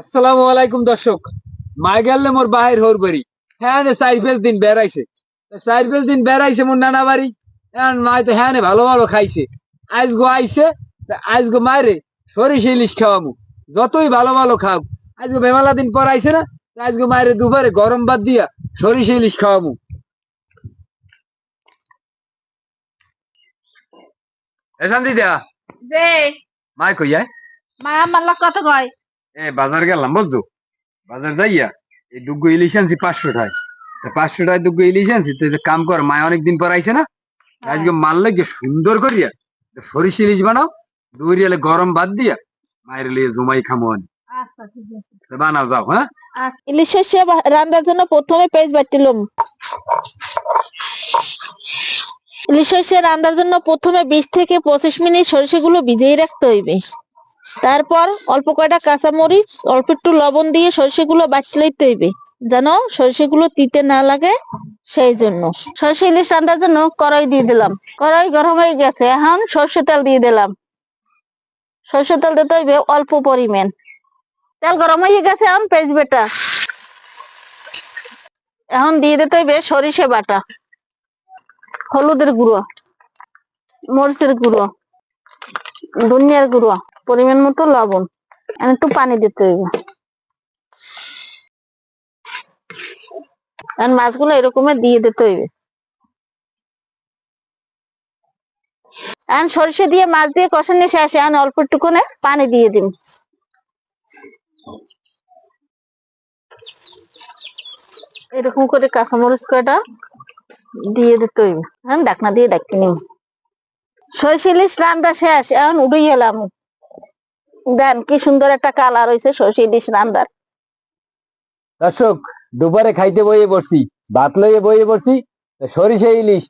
আসসালামু আলাইকুম দর্শক। মাই গেলে মোর বাহির হোর বাড়ি। হ্যাঁ নে চার পাঁচ দিন বেড়াইছে। চার পাঁচ দিন বেড়াইছে মোর নানা বাড়ি। হ্যাঁ মাই তো হ্যাঁ ভালো ভালো খাইছে। আজ গো আইছে আজ গো মারে সরিষ ইলিশ খাওয়ামু। যতই ভালো ভালো খাও আজ গো বেমালা দিন পর আইছে না গো মায়ের দুপুরে গরম ভাত দিয়া সরিষ ইলিশ খাওয়ামু। এ শান্তি দেয়া যে মাই কইয়ায় মা আমার কত কয়। এ বাজার গেলাম বুঝছ? বাজার যাইয়া এই দুগ্গো ইলিশ আনছি পাঁচশো টাকায় পাঁচশো টাকায় দুগ্গো ইলিশ আনছি তো কাম কর মায় অনেকদিন পর আইছে না? আজকে মাল লাগে সুন্দর করিয়া সরিষ ইলিশ বানাও দুই গরম বাদ দিয়া মায়ের লিয়ে জমাই খামো আনি আচ্ছা বানাও যাও হ্যাঁ? ইলিশ সর্ষে রান্নার জন্য প্রথমে পেঁয়াজ বাটিলাম ইলিশ সর্ষে রান্নার জন্য প্রথমে বিশ থেকে পঁচিশ মিনিট সরিষাগুলো ভিজিয়ে রাখতে হইবে। তারপর অল্প কয়টা কাঁচামরিচ, অল্প একটু লবণ দিয়ে সরিষাগুলো বাটি লইতে হইবে। যেন সরিষাগুলো তিতে না লাগে সেই জন্য। সরষে ইলিশ রান্নার জন্য কড়াই দিয়ে দিলাম। কড়াই গরম হয়ে গেছে, এখন সর্ষে তেল দিয়ে দিলাম। সর্ষে তেল দিতে হইবে অল্প পরিমাণ। তেল গরম হয়ে গেছে, এখন পেঁয়াজ বেটা। এখন দিয়ে দিতে হইবে সরিষে বাটা, হলুদের গুঁড়ো, মরিচের গুঁড়ো, ধনিয়ার গুঁড়ো। পরিমাণ মতো লবণ। এখন একটু পানি দিতে হইবে। এখন মাছগুলো এরকম দিয়ে দিতে হইবে। এখন সরিষে দিয়ে মাছ দিয়ে কষা কষানো শেষে এখন অল্প একটুখানে পানি দিয়ে দিন। এরকম করে কাঁচামরিচ কয়টা দিয়ে দিতে হইবে। হ্যাঁ ডাকনা দিয়ে ডাকি নিম সরিষা ইলিশ রান্না শেষ, এখন উঠে গেলাম। দেন কি সুন্দর একটা কালার হয়েছে সরিষা ইলিশ রান্নার দর্শক দুপুরে খাইতে বইয়ে পড়ছি ভাত লইয়ে বইয়ে পড়ছি সরিষা ইলিশ।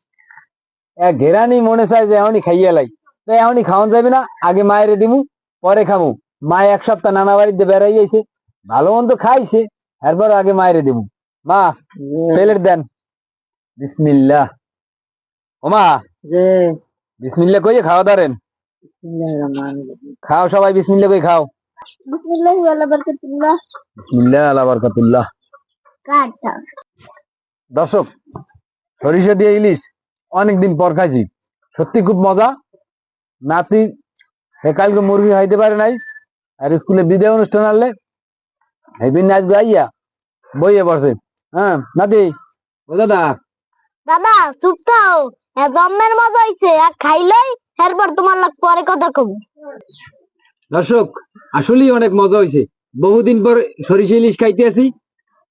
এক ঘেরানি মনে চায় যে এখনই খাইয়া লাই। তো এখনই খাওয়ান যাবে না আগে মায়ের দিমু পরে খামু। মা এক সপ্তাহ নানা বাড়িতে বেড়াই যাইছে ভালো মন্দ খাইছে এরপর আগে মায়ের দিমু। মা প্লেট দেন। বিসমিল্লাহ। ও মা যে বিসমিল্লাহ কইয়ে খাওয়া দাঁড়েন খাও সবাই বিসমিল্লাহ কই খাও। বিসমিল্লাহ ওয়ালা বারাকাতুল্লাহ। বিসমিল্লাহ আলা বারকাতুল্লাহ। কাটা দর্শক সরিষা দিয়ে ইলিশ অনেকদিন পর খাইছি। সত্যি খুব মজা। নাতি সে কালকে মুরগি খাইতে পারে নাই। আর স্কুলে বিদায় অনুষ্ঠান আনলে দিন আজকে আইয়া বইয়ে বসে হ্যাঁ নাতি ও দাদা। দাদা চুপ থাও। জন্মের মজা হইছে আর খাইলেই এরপর তোমার লাগ পরে কথা কব। দর্শক, আসলেই অনেক মজা হয়েছে বহুদিন পর সরিষা ইলিশ খাইতে আসি।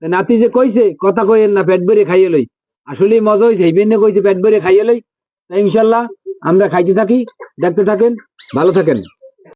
নাতি যে কইছে, কথা কইেন না, পেট ভরে খাইয়ে লই। আসলেই মজা হয়েছে এই কইছে, পেট ভরে খাইয়ে লই। ইনশাল্লাহ আমরা খাইতে থাকি, দেখতে থাকেন, ভালো থাকেন।